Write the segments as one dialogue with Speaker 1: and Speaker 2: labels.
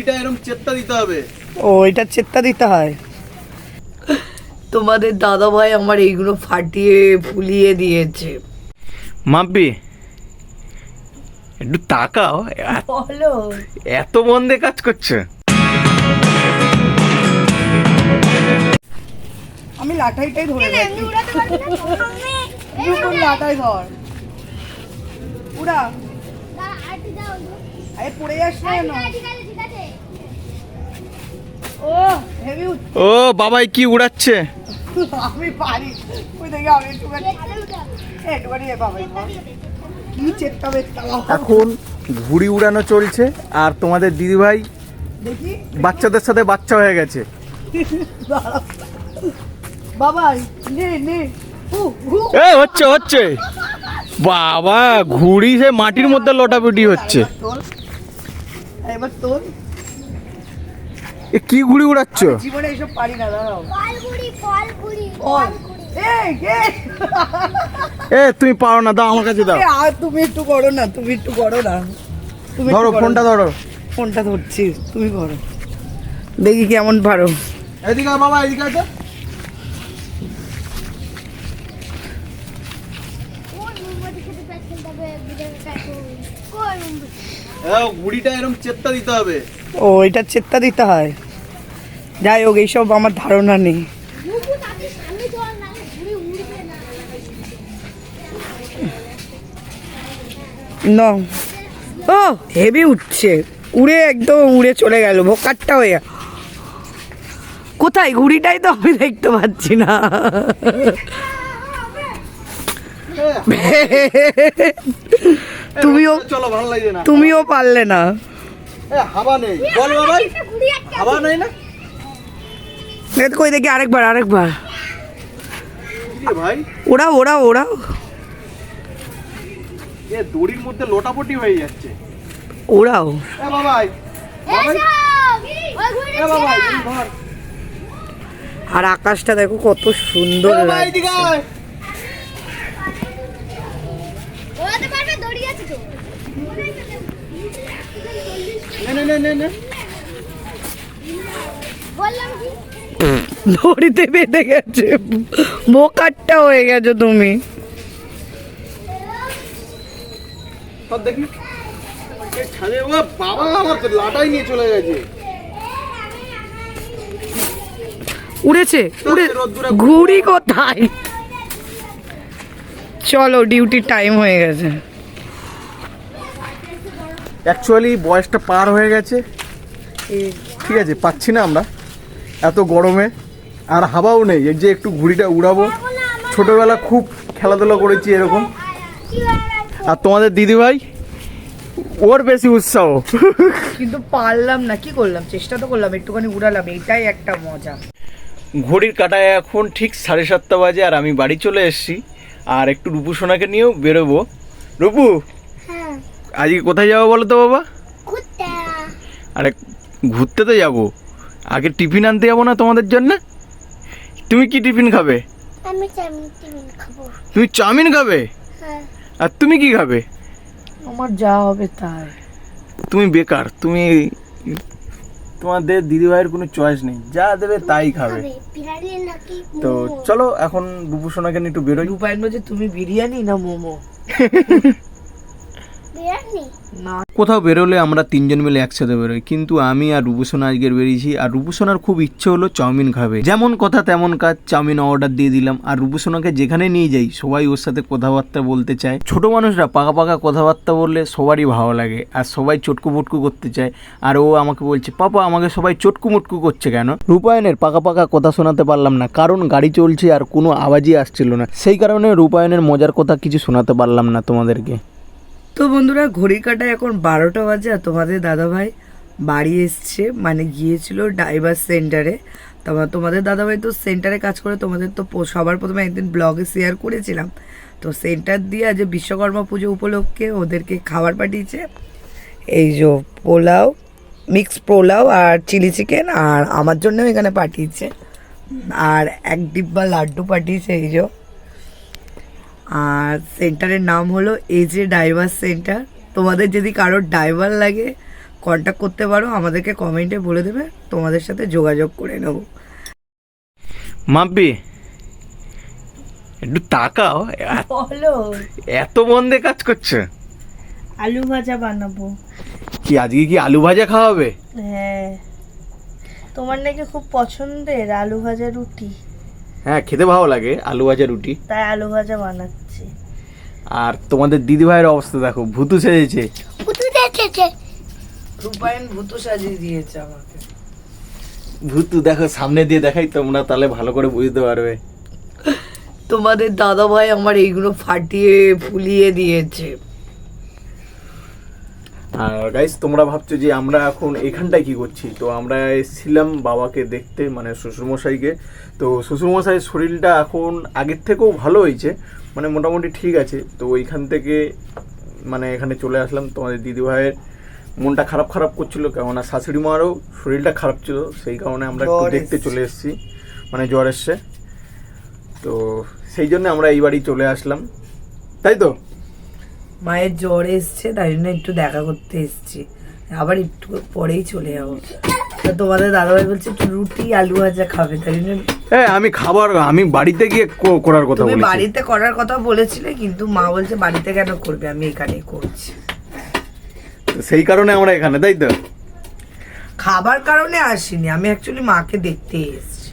Speaker 1: এটা এরকম চেত্তা দিতে হবে।
Speaker 2: ও এটা চেত্তা দিতে হয়। তোমাদের দাদা ভাই আমার এইগুলো ফাটিয়ে ফুলিয়ে দিয়েছে।
Speaker 1: মাপবি একটু তাকাও।
Speaker 2: বলো।
Speaker 1: এত মন্দে কাজ করছে।
Speaker 2: আমি লাটাইটাই ধরে দুপুর লাটাই ধর। উড়া। আরে পড়ে যাস না ও হেভি
Speaker 1: ও বাবাই কি উড়াচ্ছে?
Speaker 2: আমি পারি। ওই দেখে আমি একটুখানি বাবাই।
Speaker 1: এখন ঘুড়ি উড়ানো চলছে আর তোমাদের দিদিভাই
Speaker 2: দেখি।
Speaker 1: বাচ্চাদের সাথে বাচ্চা হয়ে গেছে।
Speaker 2: বাবাই নে নে। হু হু।
Speaker 1: এ হচ্ছে হচ্ছে। বাবা ঘুড়ি সে মাটির মধ্যে লোটাপুটি হচ্ছে।
Speaker 2: এবার তোল।
Speaker 1: এ কি ঘুড়ি উড়াচ্ছ?
Speaker 2: জীবনে এইসব পারি না দাঁড়াও।
Speaker 1: এ তুমি পারো না দাও আমার কাছে দাও।
Speaker 2: আর তুমি একটু করো না তুমি একটু করো না। তুমি
Speaker 1: ধরো
Speaker 2: করো।
Speaker 1: ফোনটা ধরো।
Speaker 2: ফোনটা ধরছি তুমি করো। দেখি কেমন পারো।
Speaker 1: এদিকে বাবা এদিকে আছে ঘুড়িটা এরকম চেত্তা দিতে হবে।
Speaker 2: ও এটা চেত্তা দিতে হয়। যাই হোক এইসব আমার ধারণা নেই।
Speaker 3: না ঘুরে উড়বে না।
Speaker 2: ন। ও হেভি উঠছে। উড়ে একদম উড়ে চলে গেল ভোকারটা হয়ে। কোথায়? ঘুড়িটাই তো আমি দেখতে পাচ্ছি না। তুমিও
Speaker 1: চলো ভালো লাগছে না।
Speaker 2: তুমিও পারলে না।
Speaker 1: হাওয়া নেই। বল বাবাই। হাওয়া নেই না?
Speaker 2: কই দেখি আরেকবার আরেকবার।
Speaker 1: ভাই?
Speaker 2: ওরা ওরা ওরা
Speaker 1: এ দড়ির মধ্যে লোটাপটি হয়ে যাচ্ছে। এ বাবাই। এ বাবাই।
Speaker 2: আর আকাশটা দেখো কত সুন্দর লাগছে।
Speaker 1: এদিকে
Speaker 3: পারবে দড়ি আছে তো।
Speaker 2: দড়িতে বেঁধে গেছে। বোকারটা হয়ে গেছো তুমি।
Speaker 1: দেখি এ ছাদে ও বাবা আমার লাটাই নিয়ে চলে গেছে।
Speaker 2: উড়েছে উড়ে ঘুড়ি কোথায়? চলো ডিউটির টাইম হয়ে গেছে।
Speaker 1: অ্যাকচুয়ালি বয়সটা পার হয়ে গেছে। ঠিক আছে পাচ্ছি না আমরা। এত গরমে আর হাওয়াও নেই। এই যে একটু ঘুড়িটা উড়াবো। ছোটোবেলা খুব খেলাধুলা করেছি এরকম। আর তোমাদের দিদিভাই ওর বেশি উৎসাহ।
Speaker 2: কিন্তু পারলাম না কি করলাম? চেষ্টা তো করলাম একটুখানি উড়ালাম। এটাই একটা মজা।
Speaker 1: ঘড়ির কাটায় এখন ঠিক সাড়ে সাতটা বাজে আর আমি বাড়ি চলে এসেছি। আর একটু রূপু সোনাকে নিয়েও বেরোবো। রূপু! আজকে কোথায় যাব বলো তো বাবা? আরে ঘুরতে তো যাব। আগে টিফিন আনতে যাব না তোমাদের জন্য? তুমি কি টিফিন খাবে?
Speaker 3: আমি চাউমিন টিফিন খাব।
Speaker 1: তুমি চাউমিন খাবে?
Speaker 3: হ্যাঁ।
Speaker 1: আর তুমি কি খাবে?
Speaker 2: আমার যা হবে তাই।
Speaker 1: তুমি বেকার তুমি তোমাদের দিদিভাইয়ের কোনো চয়েস নেই। যা দেবে তাই খাবে। তো চলো এখন রূপু সোনাকে একটু বেরোই।
Speaker 2: রূপায়ণ বলছে তুমি বিরিয়ানি না মোমো?
Speaker 1: কোথাও বেরোলে আমরা তিনজন মিলে একসাথে বেরোই, কিন্তু আমি আর রূপসোনা আজকের বেরিয়েছি আর রূপসোনার খুব ইচ্ছে হলো চাউমিন খাবে। যেমন কথা তেমন কাজ, চাউমিন অর্ডার দিয়ে দিলাম। আর রূপসোনাকে যেখানে নিয়ে যাই, সবাই ওর সাথে কথাবার্তা বলতে চায়। ছোট মানুষরা পাকা পাকা কথাবার্তা বললে সবারই ভালো লাগে, আর সবাই চটকু মুটকু করতে চায়। আর ও আমাকে বলছে, পাপা, আমাকে সবাই চটকু মুটকু করছে কেন? রূপায়ণের পাকা পাকা কথা শোনাতে পারলাম না, কারণ গাড়ি চলছে আর কোনো আওয়াজই আসছিল না। সেই কারণে রূপায়ণের মজার কথা কিছু শোনাতে পারলাম না তোমাদেরকে।
Speaker 2: তো বন্ধুরা, ঘড়ির কাটায় এখন বারোটা বাজে আর তোমাদের দাদাভাই বাড়ি এসছে মানে গিয়েছিল ডাইভার সেন্টারে। তোমার তোমাদের দাদাভাই তো সেন্টারে কাজ করে, তোমাদের তো সবার প্রথমে একদিন ব্লগে শেয়ার করেছিলাম। তো সেন্টার দিয়ে আজ বিশ্বকর্মা পুজো উপলক্ষে ওদেরকে খাবার পাঠিয়েছে, এই যে পোলাও মিক্স পোলাও আর চিলি চিকেন আর আমার জন্যও এখানে পাঠিয়েছে। আর এক ডিব্বা লাড্ডু পাঠিয়েছে, এই যে। আর সেন্টারের নাম হলো এজে ডাইভার সেন্টার তোমাদের যদি কারোর ড্রাইভার লাগে কন্ট্যাক্ট করতে পারো আমাদেরকে কমেন্টে বলে দেবে তোমাদের সাথে যোগাযোগ করে নেব।
Speaker 1: মাম্পি একটু তাকাও
Speaker 4: বলো।
Speaker 1: এত মন্দে কাজ করছে।
Speaker 4: আলু ভাজা বানাবো।
Speaker 1: কি আজকে কি আলু ভাজা খাওয়াবে
Speaker 4: হ্যাঁ। তোমার নাকি খুব পছন্দের আলু ভাজা রুটি।
Speaker 1: হ্যাঁ খেতে ভালো লাগে আলু ভাজা রুটি।
Speaker 4: তাই আলু ভাজা বানাচ্ছি।
Speaker 1: আর তোমাদের দিদি ভাইয়ের অবস্থা দেখো ভূতু সেজেছে।
Speaker 3: ভূতু দেখেছে
Speaker 2: রূপায়ণ ভূতু সাজিয়ে দিয়েছে আমাকে।
Speaker 1: ভুতু দেখো সামনে দিয়ে দেখাই তোমরা তাহলে ভালো করে বুঝতে পারবে।
Speaker 2: তোমাদের দাদা ভাই আমার এইগুলো ফাটিয়ে ফুলিয়ে দিয়েছে।
Speaker 1: আর গাইস তোমরা ভাবছ যে আমরা এখন এখানটায় কি করছি? তো আমরা এসেছিলাম বাবাকে দেখতে মানে শ্বশুরমশাইকে। তো শ্বশুরমশাইয়ের শরীরটা এখন আগের থেকেও ভালো হয়েছে মানে মোটামুটি ঠিক আছে। তো ওইখান থেকে মানে এখানে চলে আসলাম। তোমাদের দিদি ভাইয়ের মনটা খারাপ খারাপ করছিল কেননা শাশুড়ি মারও শরীরটা খারাপ ছিল সেই কারণে আমরা একটু দেখতে চলে এসেছি মানে জ্বর এসছে। তো সেই জন্য আমরা এই বাড়ি চলে আসলাম। তাই তো?
Speaker 2: মায়ের জ্বর এসছে তাই জন্য একটু দেখা করতে এসছি। আবার একটু পরেই চলে যাব। তা তোমাদের দাদাভাই বলছে একটু রুটি আলু ভাজা খাবে তাই জন্য
Speaker 1: হ্যাঁ আমি খাবার আমি বাড়িতে গিয়ে করার কথা
Speaker 2: তুমি
Speaker 1: বলেছি।
Speaker 2: বাড়িতে করার কথা বলেছিলে কিন্তু মা বলছে বাড়িতে কেন করবে? আমি এখানেই করছি।
Speaker 1: সেই কারণে আমরা এখানে তাই তো?
Speaker 2: খাবার কারণে আসিনি আমি অ্যাকচুয়ালি মাকে দেখতে এসেছি।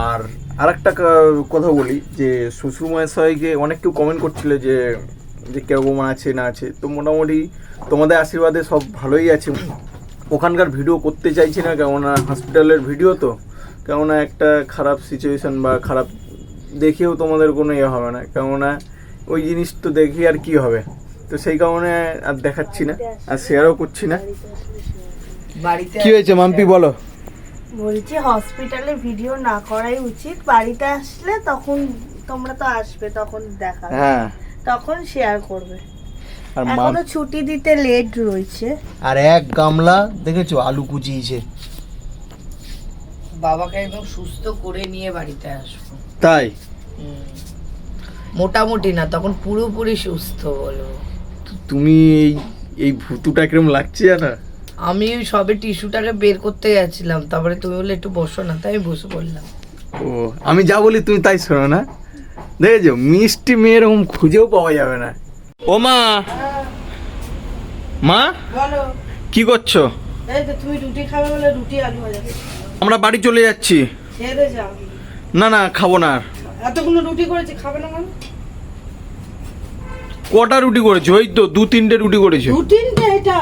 Speaker 1: আর আরেকটা কথা বলি যে শ্বশুর মহাশয়কে অনেক কেউ কমেন্ট করছিল যে যে কীরকম আছে না আছে তো মোটামুটি তোমাদের আশীর্বাদে সব ভালোই আছে। ওখানকার ভিডিও করতে চাইছি না কেননা হসপিটালের ভিডিও তো কেননা একটা খারাপ সিচুয়েশন বা খারাপ দেখেও তোমাদের কোনো ইয়ে হবে না কেননা ওই জিনিস তো দেখি আর কি হবে? তো সেই কারণে আর দেখাচ্ছি না আর শেয়ারও করছি না।
Speaker 2: বাড়িতে
Speaker 1: কি হয়েছে মাম্পি বলো।
Speaker 4: বলছি হসপিটালে ভিডিও না করাই উচিত। বাড়িতে আসলে তখন তোমরা তো আসবে তখন দেখা
Speaker 1: হ্যাঁ।
Speaker 4: তখন শেয়ার করবে।
Speaker 1: আর
Speaker 4: এখনও ছুটি দিতে লেট রয়েছে।
Speaker 1: আর এক গামলা দেখেছ? আলু কুচিয়েছে।
Speaker 2: বাবাকে একদম সুস্থ করে নিয়ে বাড়িতে আসব।
Speaker 1: তাই?
Speaker 2: মোটামুটি না তখন পুরোপুরি সুস্থ
Speaker 1: বলো। তুমি এই এই ভুতুটা কিরম লাগছে জানো?
Speaker 2: আমি ওই সবে টিস্যুটাকে বের করতে গেছিলাম তারপরে তুমি বলে একটু বসো না তাই আমি বসে পড়লাম।
Speaker 1: ও আমি যা বলি তুমি তাই শোনো না। দেখেছ? মিষ্টি মেয়ে এরকম খুঁজেও পাওয়া যাবে না। ও মা। মা?
Speaker 4: বলো।
Speaker 1: কি করছ?
Speaker 4: তুমি রুটি খাবে বলে রুটি আলু ভাজা
Speaker 1: আমরা বাড়ি চলে যাচ্ছি।
Speaker 4: খেয়ে যাও।
Speaker 1: না না খাব না আর।
Speaker 4: এতগুলো রুটি করেছি খাবে না মানে?
Speaker 1: কটা রুটি করেছ? ওই তো দু তিনটে রুটি করেছ।
Speaker 4: দু তিনটে এটা?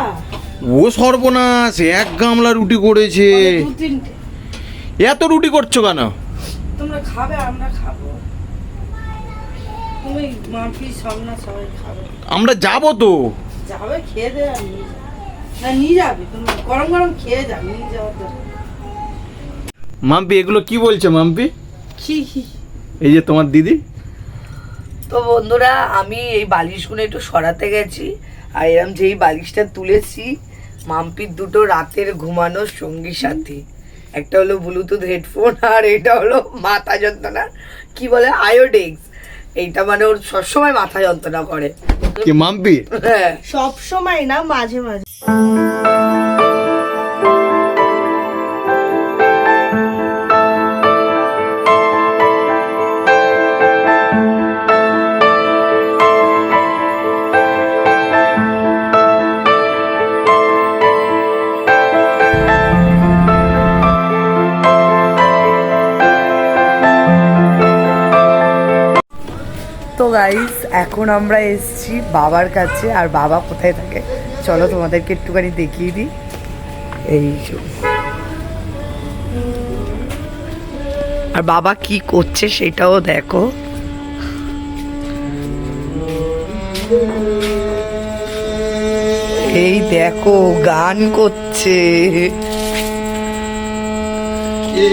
Speaker 1: ও সর্বনাশ এক গামলা রুটি করেছে। এত রুটি করছ কেন?
Speaker 4: তোমরা খাবে আমরা খাব। তুমি মাম্পি সামনা সবাই খাবে।
Speaker 1: আমরা যাব তো।
Speaker 4: যাবে খেয়ে দে আর নিয়ে যাবে। না নিয়ে যাবে তুমি গরম গরম খেয়ে যাবে নিয়ে যাওয়ার দরকার
Speaker 1: মাম্পি এগুলো কি বলছে মাম্পি?
Speaker 4: কি কি
Speaker 1: এই যে তোমার দিদি?
Speaker 2: তো বন্ধুরা আমি এই বালিশগুলো একটু সরাতে গেছি আর এরম যেই বালিশটা তুলেছি মাম্পির দুটো রাতের ঘুমানোর সঙ্গী সাথী। একটা হলো ব্লুটুথ হেডফোন আর এটা হলো মাথা যন্ত্রণা কি বলে আয়োডেক্স এইটা মানে ওর সবসময় মাথা যন্ত্রণা করে।
Speaker 1: কি মাম্পি?
Speaker 2: হ্যাঁ।
Speaker 4: সব সময় না মাঝে মাঝে।
Speaker 2: এখন আমরা এসেছি বাবার কাছে, আর বাবা কোথায় থাকে? চলো তোমাদেরকে একটুখানি দেখিয়ে দিই। এই আর বাবা কি করছে সেটাও দেখো। এই দেখো, গান করছে।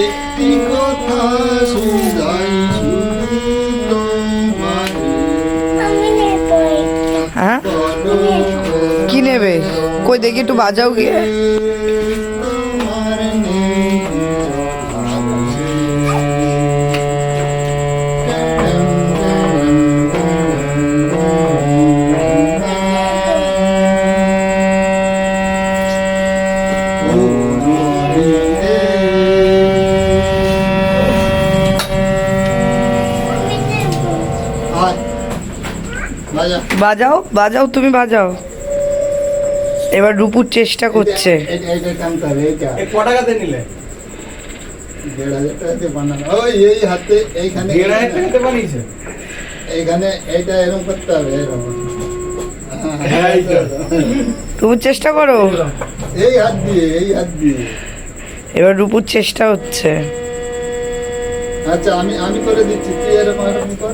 Speaker 5: একটি কথা শুধাই
Speaker 2: कोई देखे
Speaker 5: तुम आ जाओगे।
Speaker 2: बाजाओ बाजाओ तुम्हें बाजाओ এবার রূপুর চেষ্টা করছে।
Speaker 1: হ্যাঁ।
Speaker 2: রূপুর চেষ্টা করো।
Speaker 5: এই হাত দিয়ে এই হাত দিয়ে।
Speaker 2: এবার রূপুর চেষ্টা হচ্ছে।
Speaker 5: আচ্ছা আমি আমি করে দিচ্ছি। তুই এরকম এরকম কর।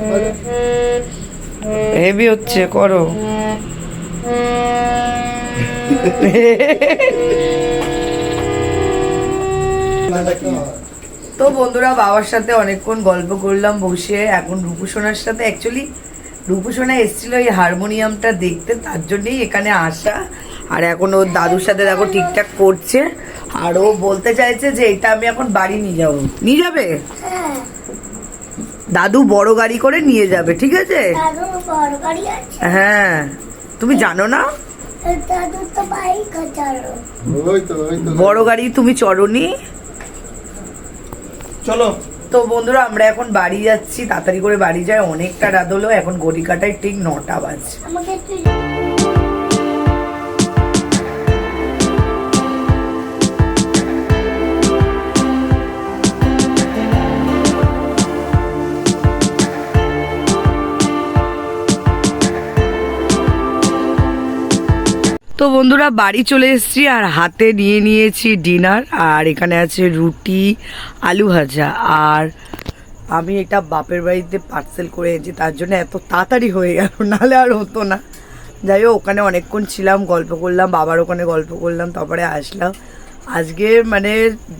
Speaker 2: হেভি হচ্ছে করো। তো বন্ধুরা বাবার সাথে অনেকক্ষণ গল্প করলাম বসে। এখন রূপসোনার সাথে অ্যাকচুয়ালি রূপসোনা এসেছিল এই হারমোনিয়ামটা দেখতে তার জন্যই এখানে আসা। আর এখন ওর দাদুর সাথে দেখো ঠিকঠাক করছে। আর ও বলতে চাইছে যে এটা আমি এখন বাড়ি নিয়ে যাব। নিয়ে যাবে?
Speaker 3: হ্যাঁ।
Speaker 2: দাদু বড় গাড়ি করে নিয়ে যাবে ঠিক আছে। হ্যাঁ। তুমি জানো না?
Speaker 3: তো
Speaker 2: বড় গাড়ি তুমি চড়নি?
Speaker 1: চলো।
Speaker 2: তো বন্ধুরা আমরা এখন বাড়ি যাচ্ছি তাড়াতাড়ি করে বাড়ি যাই অনেকটা রাত হলো এখন ঘড়ি কাটায় ঠিক নটা বাজছে। তো বন্ধুরা বাড়ি চলে এসেছি আর হাতে নিয়ে নিয়েছি ডিনার আর এখানে আছে রুটি, আলু ভাজা আর আমি এটা বাপের বাড়িতে পার্সেল করে এনেছি, তার জন্য এত তাড়াতাড়ি হয়ে গেল, নাহলে আর হতো না। যাই হোক, ওখানে অনেকক্ষণ ছিলাম, গল্প করলাম, বাবার ওখানে গল্প করলাম, তারপরে আসলাম। আজকে মানে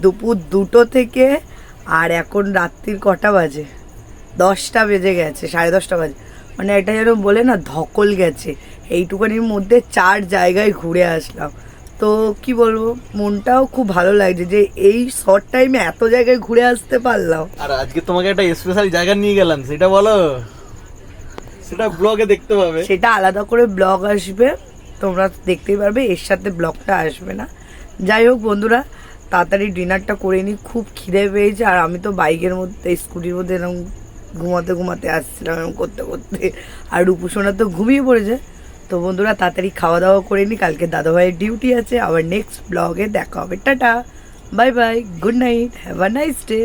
Speaker 2: দুপুর দুটো থেকে আর এখন রাত্রির কটা বাজে? দশটা বেজে গেছে, সাড়ে দশটা বাজে। মানে এটা যেন বলে না, ধকল গেছে। এইটুখানির মধ্যে চার জায়গায় ঘুরে আসলাম। তো কি বলব মনটাও খুব ভালো লাগছে যে এই শর্ট টাইমে এত জায়গায় ঘুরে আসতে পারলাম।
Speaker 1: আর আজকে তোমাকে একটা স্পেশাল জায়গা নিয়ে গেলাম সেটা বলো? সেটা ব্লগে দেখতে পাবে।
Speaker 2: সেটা আলাদা করে ব্লগ আসবে তোমরা দেখতেই পারবে এর সাথে ব্লগটা আসবে না। যাই হোক বন্ধুরা তাড়াতাড়ি ডিনারটা করে নিই খুব খিদে পেয়েছে আর আমি তো বাইকের মধ্যে স্কুটির মধ্যে এরকম ঘুমাতে ঘুমাতে আসছিলাম এরকম করতে করতে। আর রূপসোনা তো ঘুমিয়ে পড়েছে। তো বন্ধুরা, তাড়াতাড়ি খাওয়া দাওয়া করে নি। কালকে দাদাভাইয়ের ডিউটি আছে। আবার নেক্সট ব্লগে দেখা হবে। Tata. Bye bye. Good night. Have a nice day.